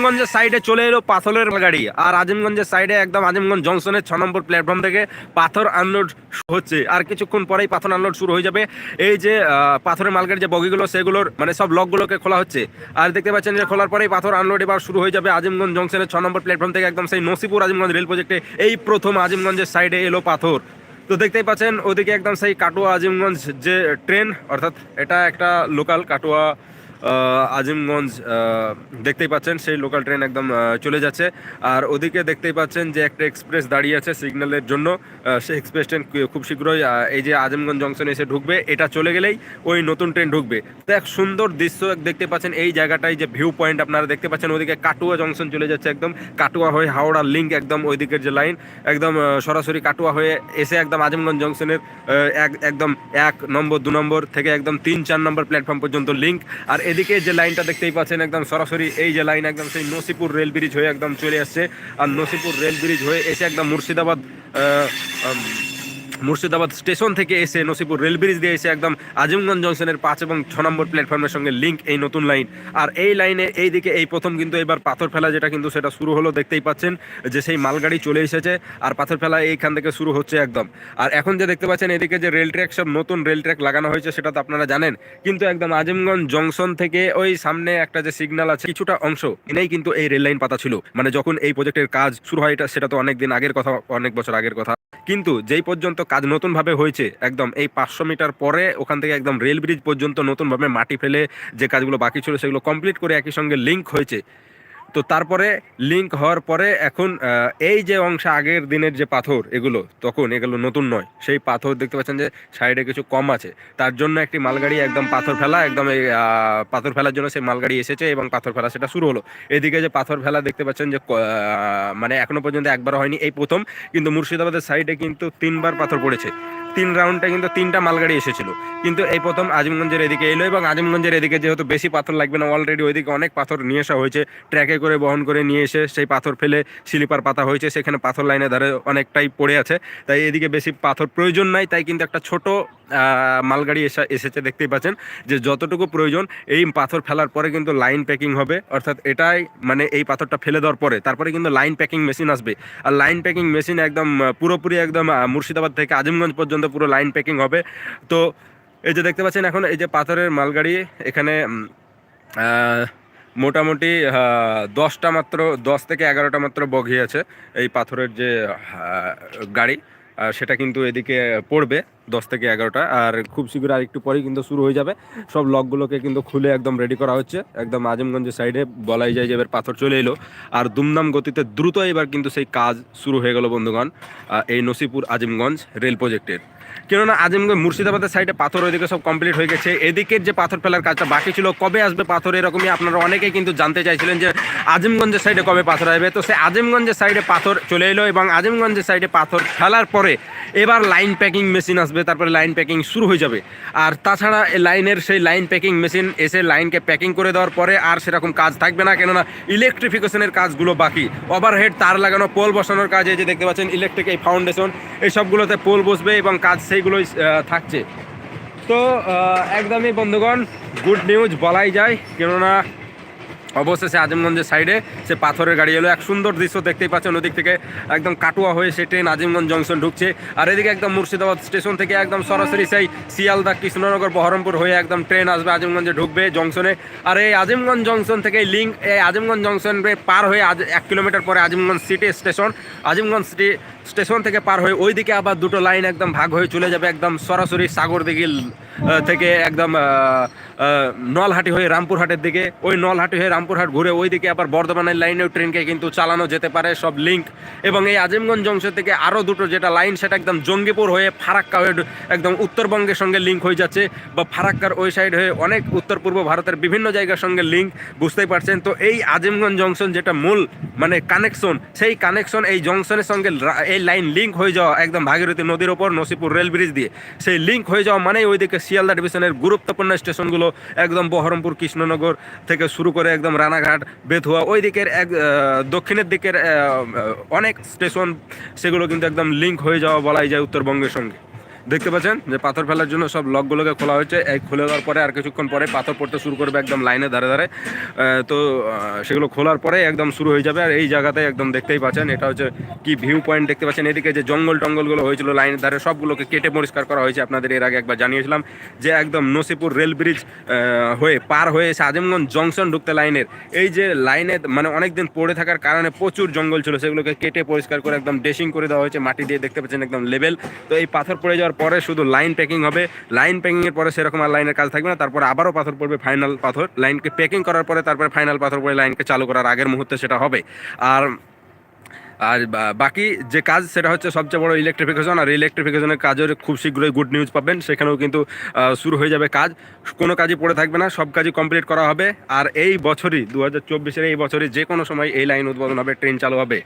আজিমগঞ্জের সাইডে চলে এলো পাথরের গাড়ি আর আজিমগঞ্জের সাইডে একদম আজিমগঞ্জ জংশনের ছ নম্বর প্ল্যাটফর্ম থেকে পাথর আনলোড হচ্ছে। আর কিছুক্ষণ পরেই পাথর আনলোড শুরু হয়ে যাবে। এই যে পাথরের মালগাড়ির যে বগিগুলো, সেগুলোর মানে সব লকগুলোকে খোলা হচ্ছে। আর দেখতে পাচ্ছেন যে, খোলার পরেই পাথর আনলোড এবার শুরু হয়ে যাবে আজিমগঞ্জ জংশনের ছ নম্বর প্ল্যাটফর্ম থেকে একদম সেই নসিপুর আজিমগঞ্জ রেল প্রজেক্টে এই প্রথম আজিমগঞ্জের সাইডে এলো পাথর। তো দেখতেই পাচ্ছেন, ওদিকে একদম সেই কাটোয়া আজিমগঞ্জ যে ট্রেন অর্থাৎ এটা একটা লোকাল কাটোয়া আজিমগঞ্জ দেখতেই পাচ্ছেন সেই লোকাল ট্রেন একদম চলে যাচ্ছে। আর ওদিকে দেখতেই পাচ্ছেন যে একটা এক্সপ্রেস দাঁড়িয়ে আছে সিগন্যালের জন্য। সেই এক্সপ্রেস ট্রেন খুব শীঘ্রই এই যে আজিমগঞ্জ জংশনে এসে ঢুকবে, এটা চলে গেলেই ওই নতুন ট্রেন ঢুকবে। তো এক সুন্দর দৃশ্য দেখতে পাচ্ছেন, এই জায়গাটায় যে ভিউ পয়েন্ট আপনারা দেখতে পাচ্ছেন, ওদিকে কাটুয়া জংশন চলে যাচ্ছে একদম। কাটুয়া হয়ে হাওড়া লিঙ্ক একদম ওইদিকের যে লাইন একদম সরাসরি কাটুয়া হয়ে এসে একদম আজিমগঞ্জ জংশনের এক একদম এক নম্বর, দু নম্বর থেকে একদম তিন চার নম্বর প্ল্যাটফর্ম পর্যন্ত লিঙ্ক আর এদিকে যে লাইনটা দেখতেই পাচ্ছেন, একদম সরাসরি এই যে লাইন, একদম সেই নসিপুর রেল ব্রিজ হয়ে একদম চলে আসছে। আর নসিপুর রেল ব্রিজ হয়ে এসে একদম মুর্শিদাবাদ মুর্শিদাবাদ স্টেশন থেকে এসে নসিপুর রেল ব্রিজ দিয়ে এসে একদম আজিমগঞ্জ জংশনের পাঁচ এবং ছ নম্বর প্ল্যাটফর্মের সঙ্গে লিঙ্ক এই নতুন লাইন আর এই লাইনে এই দিকে এই প্রথম কিন্তু এবার পাথর ফেলা যেটা কিন্তু সেটা শুরু হলো, দেখতেই পাচ্ছেন যে সেই মালগাড়ি চলে এসেছে আর পাথর ফেলা এইখান থেকে শুরু হচ্ছে একদম। আর এখন যে দেখতে পাচ্ছেন এদিকে যে রেল ট্র্যাক সব নতুন রেল ট্র্যাক লাগানো হয়েছে সেটা তো আপনারা জানেন। কিন্তু একদম আজিমগঞ্জ জংশন থেকে ওই সামনে একটা যে সিগন্যাল আছে, কিছুটা অংশ এনেই কিন্তু এই রেল লাইন পাতা ছিল। মানে যখন এই প্রজেক্টের কাজ শুরু হয়, এটা সেটা তো অনেক দিন আগের কথা, অনেক বছর আগের কথা। কিন্তু যেই পর্যন্ত কাজ নতুনভাবে হয়েছে, একদম এই পাঁচশো মিটার পরে ওখান থেকে একদম রেল ব্রিজ পর্যন্ত নতুনভাবে মাটি ফেলে যে কাজগুলো বাকি ছিল সেগুলো কমপ্লিট করে একই সঙ্গে লিঙ্ক হয়েছে। তো তারপরে লিঙ্ক হওয়ার পরে এখন এই যে অংশ আগের দিনের যে পাথর, এগুলো, তখন এগুলো নতুন নয়। সেই পাথর দেখতে পাচ্ছেন যে সাইডে কিছু কম আছে। তার জন্য একটি মালগাড়ি একদম পাথর ফেলা, একদম এই পাথর ফেলার জন্য সেই মালগাড়ি এসেছে এবং পাথর ফেলা সেটা শুরু হলো। এদিকে যে পাথর ফেলা দেখতে পাচ্ছেন যে মানে এখনও পর্যন্ত একবার হয়নি এই প্রথম, কিন্তু মুর্শিদাবাদের সাইডে কিন্তু তিনবার পাথর পড়েছে। তিন রাউন্ডে কিন্তু তিনটা মালগাড়ি এসেছিল। কিন্তু এই প্রথম আজিমগঞ্জের এদিকে এলো এবং আজিমগঞ্জের এদিকে যেহেতু বেশি পাথর লাগবে না অলরেডি ওইদিকে অনেক পাথর নিয়ে আসা হয়েছে। ট্র্যাকে করে, বহন করে নিয়ে এসে সেই পাথর ফেলে স্লিপার পাতা হয়েছে। সেখানে পাথর লাইনে ধারে অনেকটাই পড়ে আছে। তাই এদিকে বেশি পাথর প্রয়োজন নাই। তাই কিন্তু একটা ছোট মালগাড়ি এসে এসেছে, দেখতেই পাচ্ছেন যে যতটুকু প্রয়োজন, এই পাথর ফেলার পরে কিন্তু লাইন প্যাকিং হবে। অর্থাৎ এটাই মানে এই পাথরটা ফেলে দেওয়ার পরে, তারপরে কিন্তু লাইন প্যাকিং মেশিন আসবে। আর লাইন প্যাকিং মেশিন একদম পুরোপুরি একদম মুর্শিদাবাদ থেকে আজিমগঞ্জ পর্যন্ত পুরো লাইন প্যাকিং হবে। তো এই যে দেখতে পাচ্ছেন এখন, এই যে পাথরের মালগাড়ি, এখানে মোটামুটি দশটা মাত্র, দশ থেকে এগারোটা মাত্র বগি আছে এই পাথরের যে গাড়ি। আর সেটা কিন্তু এদিকে পড়বে দশ থেকে এগারোটা। আর খুব শীঘ্র আর একটু পরেই কিন্তু শুরু হয়ে যাবে। সব লকগুলোকে কিন্তু খুলে একদম রেডি করা হচ্ছে। একদম আজিমগঞ্জের সাইডে বলাই যায় যে এবার পাথর চলে এলো। আর দুমদাম গতিতে দ্রুত এবার কিন্তু সেই কাজ শুরু হয়ে গেল বন্ধুগণ এই নসিপুর আজিমগঞ্জ রেল প্রজেক্টের কেননা আজিমগঞ্জ মুর্শিদাবাদের সাইডে পাথর ওইদিকে সব কমপ্লিট হয়ে গেছে। এদিকের যে পাথর ফেলার কাজটা বাকি ছিল, কবে আসবে পাথর এরকমই আপনারা অনেকেই কিন্তু জানতে চাইছিলেন যে আজিমগঞ্জের সাইডে কবে পাথর আসবে। তো সে আজিমগঞ্জের সাইডে পাথর চলে এলো এবং আজিমগঞ্জের সাইডে পাথর ফেলার পরে এবার লাইন প্যাকিং মেশিন আসবে, তারপরে লাইন প্যাকিং শুরু হয়ে যাবে। আর তাছাড়া লাইনের সেই লাইন প্যাকিং মেশিন এসে লাইনকে প্যাকিং করে দেওয়ার পরে আর সেরকম কাজ থাকবে না, কেননা ইলেকট্রিফিকেশনের কাজগুলো বাকি। ওভারহেড তার লাগানো পোল বসানোর কাজ, এই যে দেখতে পাচ্ছেন ইলেকট্রিক এই ফাউন্ডেশন এইসবগুলোতে পোল বসবে এবং কাজ সেইগুলোই থাকছে। তো একদমই বন্ধুগণ গুড নিউজ বলাই যায়, কেননা অবশেষে আজিমগঞ্জের সাইডে সে পাথরের গাড়ি এলো। এক সুন্দর দৃশ্য দেখতেই পাচ্ছেন ওদিক থেকে একদম কাটুয়া হয়ে সে ট্রেন আজিমগঞ্জ জংশন ঢুকছে। আর এদিকে একদম মুর্শিদাবাদ স্টেশন থেকে একদম সরাসরি সেই শিয়ালদা কৃষ্ণনগর বহরমপুর হয়ে একদম ট্রেন আসবে, আজিমগঞ্জে ঢুকবে জংশনে আর এই আজিমগঞ্জ জংশন থেকে লিঙ্ক এই আজিমগঞ্জ জংশন পার হয়ে আজ এক কিলোমিটার পরে Azimganj city station Azimganj city station থেকে পার হয়ে ওইদিকে আবার দুটো লাইন একদম ভাগ হয়ে চলে যাবে একদম সরাসরি সাগরদিঘি আহ, থেকে একদম নলহাটি হয়ে রামপুরহাটের দিকে। ওই নলহাটি হয়ে রামপুরহাট ঘুরে ওইদিকে আবার বর্ধমানের লাইনেও ট্রেনকে কিন্তু চালানো যেতে পারে সব লিঙ্ক এবং এই আজিমগঞ্জ জংশন থেকে আরও দুটো যেটা লাইন সেটা একদম জঙ্গিপুর হয়ে ফারাক্কা হয়ে একদম উত্তরবঙ্গের সঙ্গে লিঙ্ক হয়ে যাচ্ছে বা ফারাক্কার ওই সাইড হয়ে অনেক উত্তর পূর্ব ভারতের বিভিন্ন জায়গার সঙ্গে লিঙ্ক বুঝতেই পারছেন? তো এই আজিমগঞ্জ জংশন যেটা মূল মানে কানেকশন সেই কানেকশন এই জংশনের সঙ্গে এই লাইন লিঙ্ক হয়ে যাওয়া একদম ভাগীরথী নদীর ওপর নসিপুর রেল ব্রিজ দিয়ে। সেই লিঙ্ক হয়ে যাওয়া মানেই ওইদিকে শিয়ালদা ডিভিশনের গুরুত্বপূর্ণ স্টেশনগুলো একদম বহরমপুর কৃষ্ণনগর থেকে শুরু করে একদম রানাঘাট, বেথুয়া ওই দিকের এক দক্ষিণের দিকের অনেক স্টেশন সেগুলো কিন্তু একদম লিঙ্ক হয়ে যাওয়া বলাই যায় উত্তরবঙ্গের সঙ্গে। দেখতে পাচ্ছেন যে পাথর ফেলার জন্য সব লকগুলোকে খোলা হয়েছে। এই খুলে দেওয়ার পরে আর কিছুক্ষণ পরে পাথর পড়তে শুরু করবে একদম লাইনে ধারে ধারে। তো সেগুলো খোলার পরে একদম শুরু হয়ে যাবে। আর এই জায়গাতে একদম দেখতেই পাচ্ছেন, এটা হচ্ছে কি ভিউ পয়েন্ট দেখতে পাচ্ছেন। এদিকে যে জঙ্গল টঙ্গলগুলো হয়েছিল লাইনের ধারে, সবগুলোকে কেটে পরিষ্কার করা হয়েছে। আপনাদের এর আগে একবার জানিয়েছিলাম যে একদম নসিপুর রেল ব্রিজ হয়ে, পার হয়ে এসে আজিমগঞ্জ জংশন ঢুকতে লাইনের। এই যে লাইনে মানে অনেকদিন পড়ে থাকার কারণে প্রচুর জঙ্গল ছিল। সেগুলোকে কেটে পরিষ্কার করে একদম ড্রেসিং করে দেওয়া হয়েছে। মাটি দিয়ে দেখতে পাচ্ছেন একদম লেভেল তো এই পাথর পড়ে যাওয়ার পরে শুধু লাইন প্যাকিং হবে। লাইন প্যাকিংয়ের পরে সেরকম আর লাইনের কাজ থাকবে না। তারপরে আবারও পাথর পড়বে ফাইনাল পাথর। লাইনকে প্যাকিং করার পরে তারপরে ফাইনাল পাথর পরে লাইনকে চালু করার আগের মুহূর্তে সেটা হবে। আর আর বাকি যে কাজ সেটা হচ্ছে সবচেয়ে বড় ইলেকট্রিফিকেশন আর ইলেকট্রিফিকেশনের কাজের খুব শীঘ্রই গুড নিউজ পাবেন। সেখানেও কিন্তু শুরু হয়ে যাবে কাজ। কোনো কাজই পড়ে থাকবে না। সব কাজই কমপ্লিট করা হবে। আর এই বছরই দু হাজার চব্বিশের এই বছরই যে কোনো সময় এই লাইন উদ্বোধন হবে ট্রেন চালু হবে।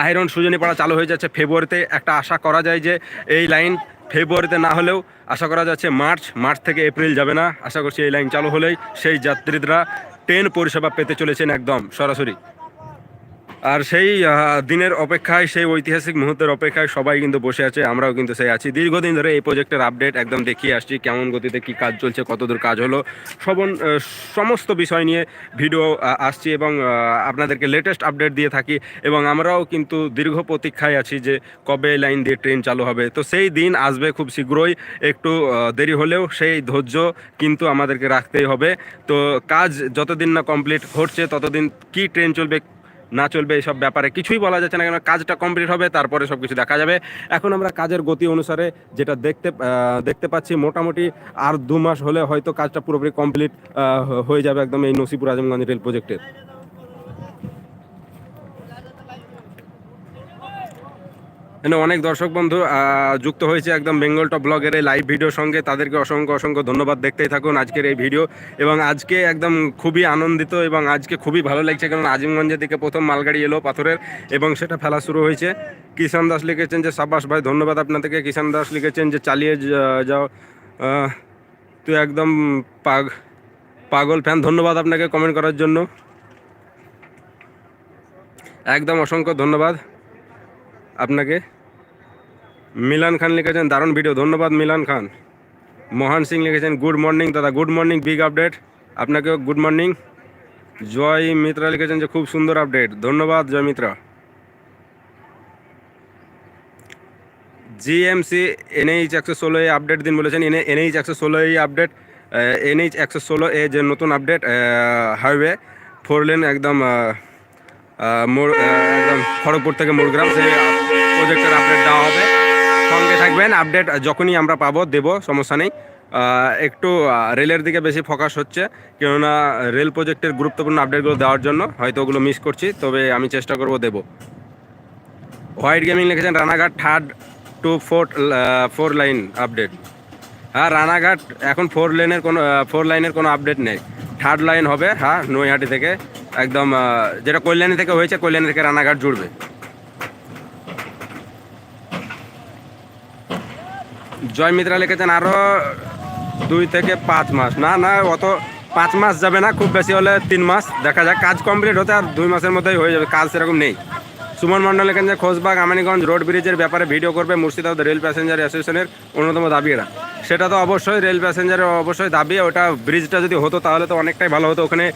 আহিরন সুজনীপাড়া চালু হয়ে যাচ্ছে ফেব্রুয়ারিতে একটা আশা করা যায় যে এই লাইন ফেব্রুয়ারিতে না হলেও আশা করা যাচ্ছে মার্চ মার্চ থেকে এপ্রিল যাবে না। আশা করছি এই লাইন চালু হলেই সেই যাত্রীরা ট্রেন পরিষেবা পেতে চলেছেন একদম সরাসরি। আর সেই দিনের অপেক্ষায়, সেই ঐতিহাসিক মুহূর্তের অপেক্ষায় সবাই কিন্তু বসে আছে, আমরাও কিন্তু সেই আছি। দীর্ঘদিন ধরে এই প্রজেক্টের আপডেট একদম দেখিয়ে আসছি, কেমন গতিতে কি কাজ চলছে, কতদূর কাজ হলো, সবন সমস্ত বিষয় নিয়ে ভিডিও আসছি এবং আপনাদেরকে লেটেস্ট আপডেট দিয়ে থাকি এবং আমরাও কিন্তু দীর্ঘ প্রতীক্ষায় আছি যে কবে লাইন দিয়ে ট্রেন চালু হবে। তো সেই দিন আসবে খুব শীঘ্রই, একটু দেরি হলেও সেই ধৈর্য কিন্তু আমাদেরকে রাখতেই হবে। তো কাজ যতদিন না কমপ্লিট হচ্ছে, ততদিন কি ট্রেন চলবে না চলবে এইসব ব্যাপারে কিছুই বলা যাচ্ছে না কেন কাজটা কমপ্লিট হবে, তারপরে সব কিছু দেখা যাবে। এখন আমরা কাজের গতি অনুসারে যেটা দেখতে দেখতে পাচ্ছি মোটামুটি আর দু মাস হলে হয়তো কাজটা পুরোপুরি কমপ্লিট হয়ে যাবে একদম এই নসিপুর আজমগঞ্জ রেল প্রজেক্টের। অনেক দর্শক বন্ধু যুক্ত হয়েছে একদম বেঙ্গল টপ ব্লগের এই লাইভ ভিডিওর সঙ্গে। তাদেরকে অসংখ্য অসংখ্য ধন্যবাদ। দেখতেই থাকুন আজকের এই ভিডিও এবং আজকে একদম খুবই আনন্দিত এবং আজকে খুবই ভালো লাগছে, কারণ আজিমগঞ্জের দিকে প্রথম মালগাড়ি এলো পাথরের এবং সেটা ফেলা শুরু হয়েছে। কিষান দাস লিখেছেন যে সাবাস ভাই, ধন্যবাদ আপনাদেরকে। কিষান দাস লিখেছেন যে, চালিয়ে যাও। তুই একদম পাগ, পাগল ফ্যান ধন্যবাদ আপনাকে কমেন্ট করার জন্য। একদম অসংখ্য ধন্যবাদ। আপনাকে। মিলান খান লিখেছেন, দারুণ ভিডিও ধন্যবাদ মিলান খান। মহান সিং লিখেছেন গুড মর্নিং দাদা গুড মর্নিং বিগ আপডেট আপনাকেও গুড মর্নিং জয় মিত্রা লিখেছেন যে, খুব সুন্দর আপডেট ধন্যবাদ, জয় মিত্রা। জিএমসি এনএইচ একশো ষোলো এ আপডেট দিন বলেছেন। এনে এনএইচ একশো ষোলো এই আপডেট এনএইচ একশো ষোলো এ যে নতুন আপডেট হাইওয়ে ফোর লেন একদম আহ, একদম খড়গপুর থেকে মোড়গ্রাম সেই প্রজেক্টের আপডেট দেওয়া হবে। সঙ্গে থাকবেন আপডেট যখনই আমরা পাবো দেব সমস্যা নেই। একটু রেলের দিকে বেশি ফোকাস হচ্ছে কেননা রেল প্রজেক্টের গুরুত্বপূর্ণ আপডেটগুলো দেওয়ার জন্য হয়তো ওগুলো মিস করছি তবে আমি চেষ্টা করব দেব। হোয়াইট গেমিং লিখেছেন Ranaghat third to fourth four line update হ্যাঁ রানাঘাট এখন ফোর লেনের কোনো ফোর লাইনের কোনো আপডেট নেই। থার্ড লাইন হবে হ্যাঁ নৈহাটি থেকে। একদম যেটা কল্যাণী থেকে হয়েছে, কল্যাণী থেকে রানাঘাট জুড়বে। জয় মিত্রা লিখেছেন, আরও দুই থেকে পাঁচ মাস। না না, অত পাঁচ মাস যাবে না, খুব বেশি হলে তিন মাস। দেখা যাক, কাজ কমপ্লিট হতে আর দুই মাসের মধ্যেই হয়ে যাবে, কাজ সেরকম নেই। সুমন মণ্ডল এখানে খোঁজবাগ আমানিগঞ্জ রোড ব্রিজের ব্যাপারে ভিডিও করবে মুর্শিদাবাদ রেল প্যাসেঞ্জার অ্যাসোসিয়েশনের অন্যতম দাবি এরা সেটা তো অবশ্যই রেল প্যাসেঞ্জারের অবশ্যই দাবি, ওটা ব্রিজটা যদি হতো তাহলে তো অনেকটাই ভালো হতো। ওখানে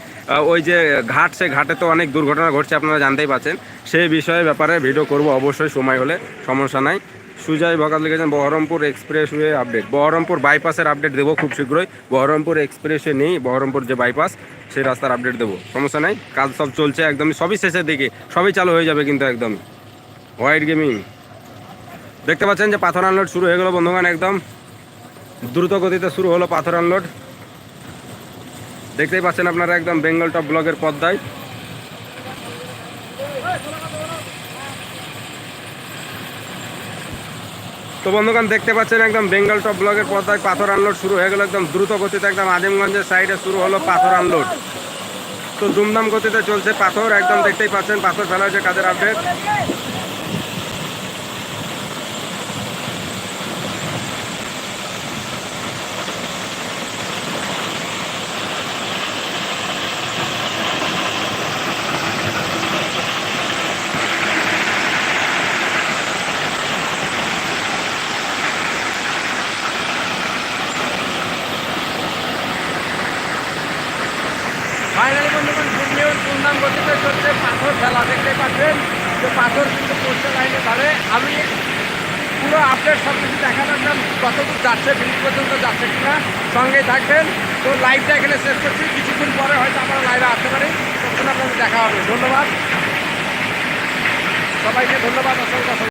ওই যে ঘাট, সে ঘাটে তো অনেক দুর্ঘটনা ঘটছে, আপনারা জানতেই পাচ্ছেন। সেই বিষয়ে ব্যাপারে ভিডিও করব, অবশ্যই সময় হলে, সমস্যা নাই। সুজয় ভগত লিখেছেন, Baharampur express expressway update. Baharampur বাইপাসের update দেবো খুব শীঘ্রই। বহরমপুর এক্সপ্রেসওয়ে নেই, বহরমপুর যে বাইপাস সেই রাস্তার আপডেট দেবো। সমস্যা নাই, কাজ সব চলছে একদমই, সবই শেষের দিকে, সবই চালু হয়ে যাবে কিন্তু একদমই। White gaming. দেখতে পাচ্ছেন যে পাথর আনলোড শুরু হয়ে গেল বন্ধুগান একদম। দ্রুত গতিতে শুরু হলো পাথর আনলোড। দেখতেই পাচ্ছেন আপনারা একদম বেঙ্গল টপ ব্লগের পদ্মায় তো বন্ধুগণ, দেখতে পাচ্ছেন একদম বেঙ্গল টপ ব্লকের পর্দায় পাথর আনলোড শুরু হয়ে গেল, একদম দ্রুত গতিতে একদম আজিমগঞ্জের সাইডে শুরু হলো পাথর আনলোড তো দুমদাম গতিতে চলছে পাথর, একদম দেখতেই পাচ্ছেন, পাথর ফেলা হয়েছে কাদের আপডেট ফেলা দেখতে পাচ্ছেন? যে পাথর কিন্তু পড়ছে লাইনে ধরে। আমি পুরো আপডেট সব কিছু দেখানোর জন্য কতদূর যাচ্ছে ফিল্ড পর্যন্ত যাচ্ছে কিনা, সঙ্গে থাকবেন। তো লাইভটা এখানে শেষ করছি। কিছুক্ষণ পরে হয়তো আমরা লাইভে আসতে পারি। তখন আপনাদের দেখা হবে। ধন্যবাদ। সবাইকে ধন্যবাদ। অসংখ্য